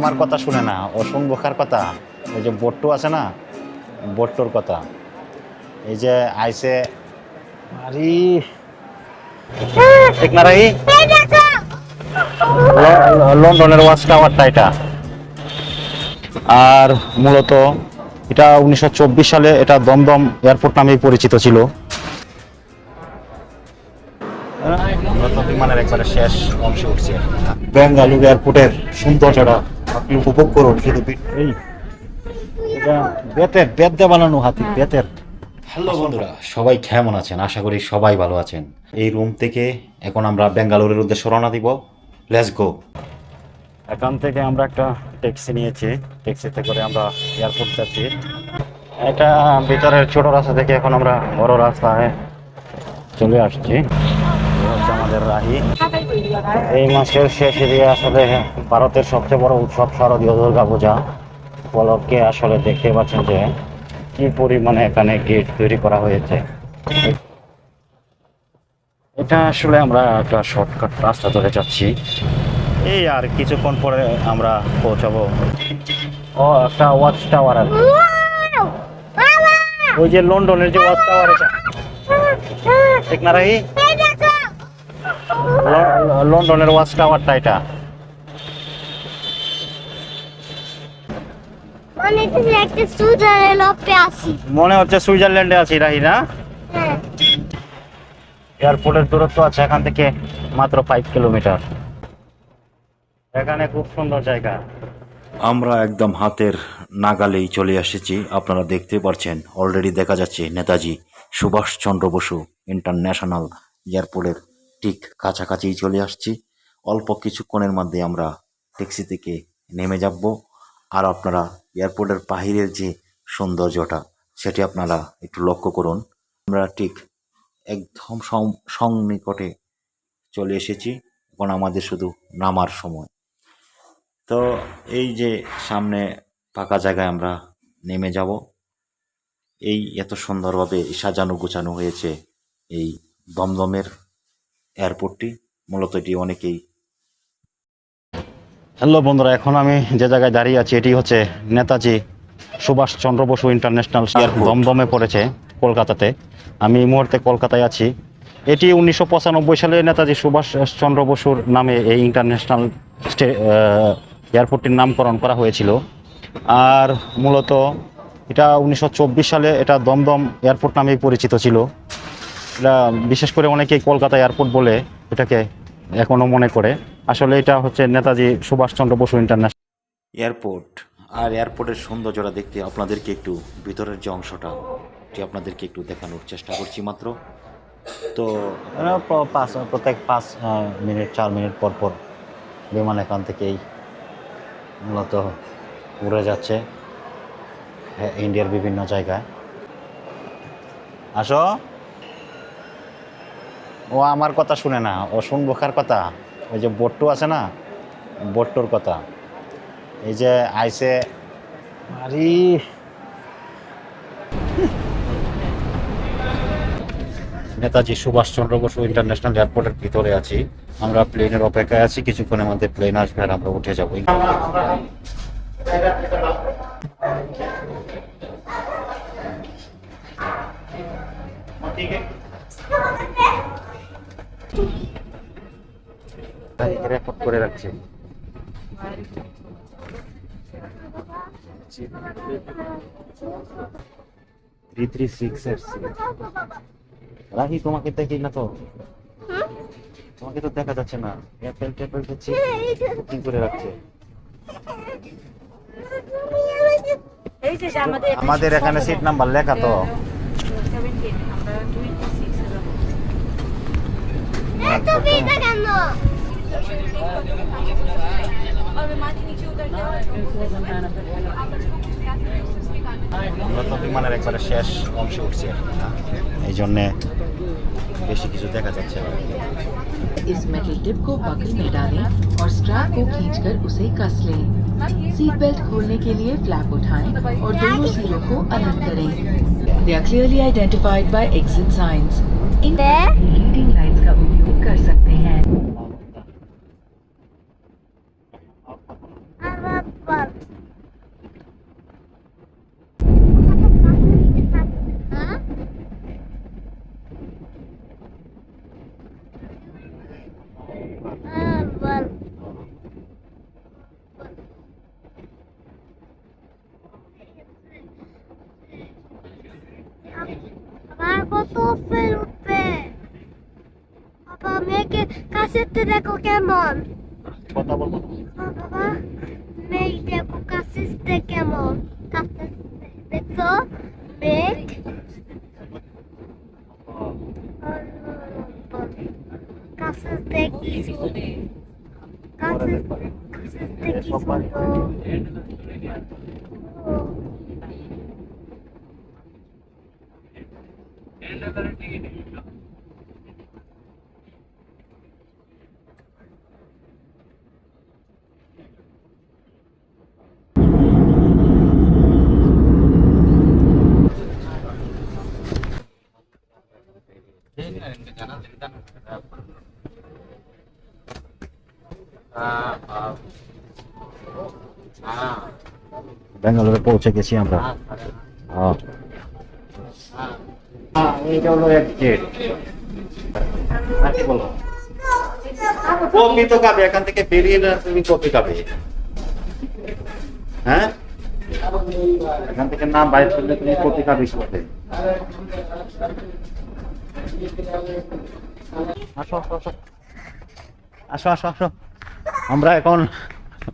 আমার কথা শুনে না ও শুনব কার কথা। ওই যে বট্টু আছে না, বট্টুর কথা। এই যে আইসে লন্ডনের ওয়াচ টাওয়ারটা এটা। আর মূলত এটা উনিশশো চব্বিশ সালে এটা দমদম এয়ারপোর্ট নামেই পরিচিত ছিল। বিমানের একবারে শেষ অংশে উঠছে। বেঙ্গালুরু এয়ারপোর্টের সৌন্দর্যটা। আপনি উপভোগ করুন শুধু এই এটা বেতের বেত দিয়ে বানানো হাতি বেতের। হ্যালো বন্ধুরা সবাই কেমন আছেন? আশা করি সবাই ভালো আছেন। এই রুম থেকে এখন আমরা বেঙ্গালুরুর উদ্দেশ্যে রওনা দিব। লেটস গো এখান থেকে আমরা একটা ট্যাক্সি নিয়েছি। ট্যাক্সিতে করে আমরা এয়ারপোর্ট যাচ্ছি। এটা ভিতরের ছোট রাস্তা থেকে এখন আমরা বড় রাস্তায় চলে আসছি। হচ্ছে আমাদের রাহি। এই মাসের শেষে দিয়ে আসলে ভারতের সবচেয়ে বড় উৎসব শারদীয় দুর্গা পূজা। উপলক্ষে আসলে দেখতে পাচ্ছেন যে কি পরিমাণে এখানে গেট তৈরি করা হয়েছে। এটা আসলে আমরা একটা শর্টকাট রাস্তা ধরে যাচ্ছি। এই আর কিছুক্ষণ পরে আমরা পৌঁছাবো। ও একটা ওয়াচ টাওয়ার আর ওই যে লন্ডনের যে ওয়াচ টাওয়ার এটা। ঠিক না রাহি? লন্ডনের ওয়াচ টাওয়ারটা এটা। মানে মনে হচ্ছে সুইজারল্যান্ডে আছি রাহি না হ্যাঁ। এয়ারপোর্টের দূরত্ব আছে এখান থেকে মাত্র ফাইভ কিলোমিটার এখানে খুব সুন্দর জায়গা। আমরা একদম হাতের নাগালেই চলে এসেছি আপনারা দেখতে পারছেন। অলরেডি দেখা যাচ্ছে নেতাজি সুভাষচন্দ্র বসু ইন্টারন্যাশনাল এয়ারপোর্টের ঠিক কাছাকাছি চলে আসছি। অল্প কিছুক্ষণের মধ্যে আমরা ট্যাক্সি থেকে নেমে যাব। আর আপনারা এয়ারপোর্টের বাহিরের যে সৌন্দর্যটা, সেটি আপনারা একটু লক্ষ্য করুন। আমরা ঠিক একদম সং- সংনিকটে চলে এসেছি, এখন আমাদের শুধু নামার সময়। তো এই যে সামনে ফাঁকা জায়গায় আমরা নেমে যাব। এই এত সুন্দরভাবে সাজানো গোছানো হয়েছে এই দমদমের এয়ারপোর্টটি মূলত এটি অনেকেই হ্যালো বন্ধুরা এখন আমি যে জায়গায় দাঁড়িয়ে আছি এটি হচ্ছে নেতাজি সুভাষ চন্দ্র বসু ইন্টারন্যাশনাল দমদমে পড়েছে কলকাতাতে। আমি এই মুহূর্তে কলকাতায় আছি। এটি উনিশশো পঁচানব্বই সালে নেতাজি সুভাষ চন্দ্র বসুর নামে এই ইন্টারন্যাশনাল এয়ারপোর্টটির নামকরণ করা হয়েছিল। আর মূলত এটা উনিশশো চব্বিশ সালে এটা দমদম এয়ারপোর্ট নামেই পরিচিত ছিল। এটা বিশেষ করে অনেকেই কলকাতা এয়ারপোর্ট বলে এটাকে এখনও মনে করে। আসলে এটা হচ্ছে নেতাজি সুভাষচন্দ্র বসু ইন্টারন্যাশনাল। এয়ারপোর্ট আর এয়ারপোর্টের সৌন্দর্যটা দেখতে আপনাদেরকে একটু ভিতরের যে অংশটা এটি আপনাদেরকে একটু দেখানোর চেষ্টা করছি মাত্র। তো পাঁচ প্রত্যেক পাঁচ মিনিট চার মিনিট পর পর বিমান এখান থেকেই মূলত উড়ে যাচ্ছে হ্যাঁ, ইন্ডিয়ার বিভিন্ন জায়গায়। আসো। ও আমার কথা শুনে না, ও শুনব কার কথা? ওই যে বট্টু আছে না, বট্টুর কথা। এই যে আইসে আরে। নেতাজি সুভাষচন্দ্র বসু ইন্টারন্যাশনাল এয়ারপোর্টের ভিতরে আছি। আমরা প্লেনের অপেক্ষায় আছি, কিছুক্ষণের মধ্যে প্লেন আসবে আর আমরা উঠে যাব। রেকর্ড করে রাখছি। থ্রি থ্রি সিক্স এর রাহি তোমাকে দেখি না তো? তোমাকে তো দেখা যাচ্ছে না। অ্যাপেল ট্যাপেল দেখছি বুকিং করে রাখছে। আমাদের আমাদের এখানে সিট নাম্বার লেখা তো। এত আমরা তো বিমানের একবারে শেষ অংশে উঠছি এই জন্যে বেশি কিছু দেখা যাচ্ছে না इस मेटल टिप को बकल में डालें और स्ट्रैप को खींचकर उसे कस लें सीट बेल्ट खोलने के लिए फ्लैप उठाएं और दोनों सिरों को अलग करें they are clearly identified by exit signs in reading lines का उपयोग कर सकते বল আবার কত ফের উঠবে বাবা মেয়েকে কাছেতে দেখো কেমন? কথা বলব বাবা মেঘ দেখো কাছেতে কেমন কাছে দেখো মেঘ কাছে দেখি কাছে কাছে দেখি ব্যাঙ্গালোরে পৌঁছে গেছি আমরা। হ্যাঁ। হ্যাঁ, এইটা হলো এক গেট বলো? কপি তো খাবে এখান থেকে বেরিয়ে না তুমি কপি খাবে। হ্যাঁ? এখান থেকে নাম বাইর করলে তুমি কপি খাবে আসো আসো আসো। আসো আসো আসো। আমরা এখন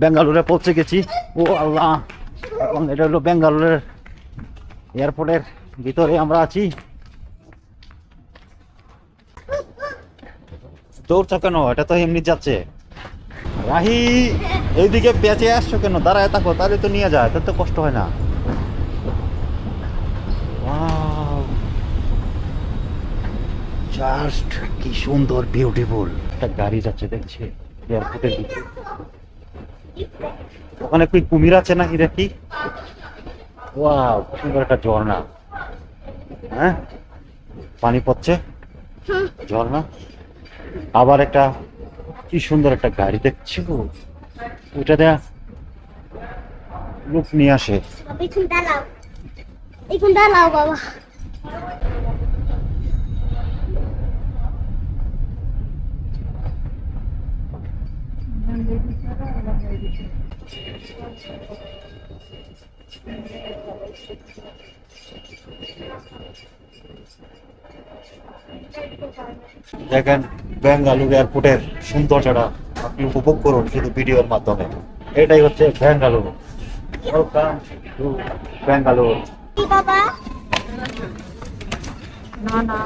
বেঙ্গালুরে পৌঁছে গেছি। ও আল্লাহ। এখন এটা হলো বেঙ্গালুরের এয়ারপোর্টের ভিতরে আমরা আছি। দৌড়ছো কেন? এটা তো এমনি যাচ্ছে। রাহি, এইদিকে বেঁচে আসছো কেন? দাঁড়ায় থাকো, তাহলে তো নিয়ে যায় তাহলে তো কষ্ট হয় না। জাস্ট কি সুন্দর বিউটিফুল একটা গাড়ি যাচ্ছে, দেখছি। ওখানে কি কুমির আছে নাকি দেখি? সুন্দর একটা ঝর্ণা। হ্যাঁ? পানি পড়ছে? ঝর্ণা? আবার একটা, কি সুন্দর একটা গাড়ি দেখছি গো। ওটা দেয়া লোক নিয়ে আসে। বাবা। দেখেন বেঙ্গালুরু এয়ারপোর্টের সৌন্দর্যটা আপনি উপভোগ করুন শুধু ভিডিওর মাধ্যমে। এটাই হচ্ছে বেঙ্গালুরু। ওয়েলকাম টু বেঙ্গালুরু কি বাবা? না।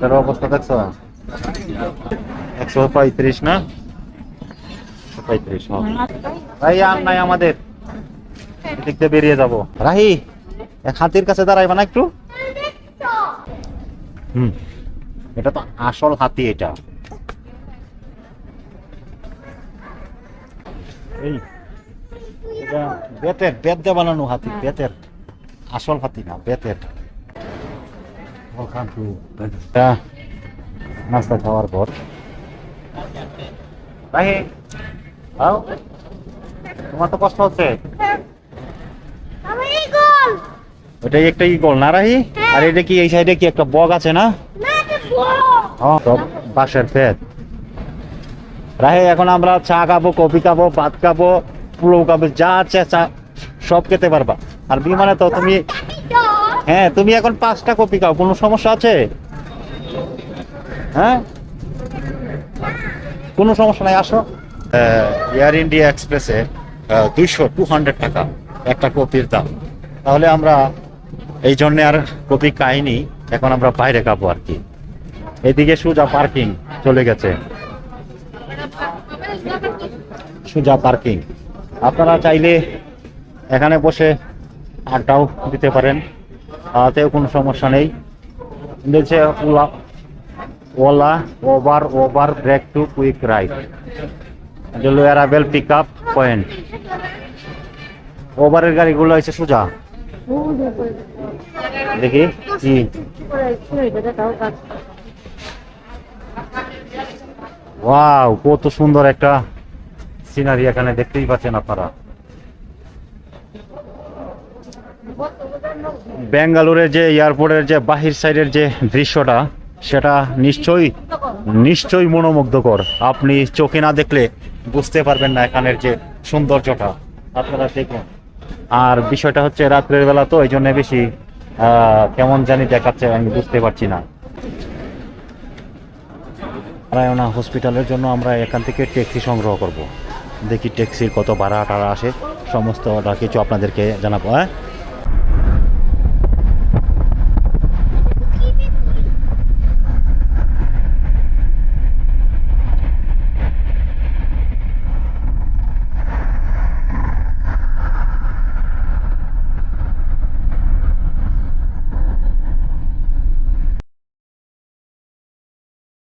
তার অবস্থা দেখছ? একশো পঁয়ত্রিশ, না? পঁয়ত্রিশ হ্যাঁ। ভাই নাই আমাদের। এদিক কাছে দাঁড়াইবা না একটু? হুম, এটা আসল হাতি এটা। এই বেতের, বেত দিয়ে বানানো হাতি, বেতের। আসল হাতি না বেতের এটা নাস্তা খাওয়ার পর। রাহি আও তোমার তো কষ্ট হচ্ছে। ওটাই একটা ইগল না রাহি? আর এটা কি এই সাইডে কি একটা বগ আছে না? না এটা বড় হ্যাঁ, সব বাঁশের ফেদ রাহে এখন আমরা চা খাব কফি খাব ভাত খাব পোলাও খাব যা আছে চা সব খেতে পারবা। আর বিমানে তো তুমি হ্যাঁ তুমি এখন পাঁচটা কপি খাও, কোনো সমস্যা আছে? হ্যাঁ? কোনো সমস্যা নাই, আসো। এয়ার ইন্ডিয়া এক্সপ্রেসে দুইশো টু হান্ড্রেড টাকা একটা কপির দাম। তাহলে আমরা এই জন্য আর কপি খাইনি, এখন আমরা বাইরে খাব আর কি। এদিকে সুজা পার্কিং চলে গেছে। সুজা পার্কিং। আপনারা চাইলে এখানে বসে আড্ডাও দিতে পারেন। তাতেও কোনো সমস্যা নেই। দিয়েছে Ola Ola Uber Uber break to quick ride. হলো অ্যারাবেল পিক আপ পয়েন্ট। ওভারের গাড়িগুলো হয়েছে সোজা। দেখি, কি? ওয়াও, কত সুন্দর একটা সিনারি এখানে দেখতেই পাচ্ছেন আপনারা। বেঙ্গালুরের যে এয়ারপোর্টের যে বাহির সাইডের যে দৃশ্যটা, সেটা নিশ্চয়ই নিশ্চয়ই মনোমুগ্ধকর। আপনি চোখে না দেখলে বুঝতে পারবেন না এখানের যে সৌন্দর্যটা। আপনারা দেখুন। আর বিষয়টা হচ্ছে রাত্রের বেলা তো এই জন্য বেশি কেমন জানি দেখাচ্ছে, আমি বুঝতে পারছি না। রায়না হসপিটালের জন্য আমরা এখান থেকে ট্যাক্সি সংগ্রহ করব। দেখি ট্যাক্সির কত ভাড়া টাড়া আসে সমস্তটা কিছু আপনাদেরকে জানাব হ্যাঁ?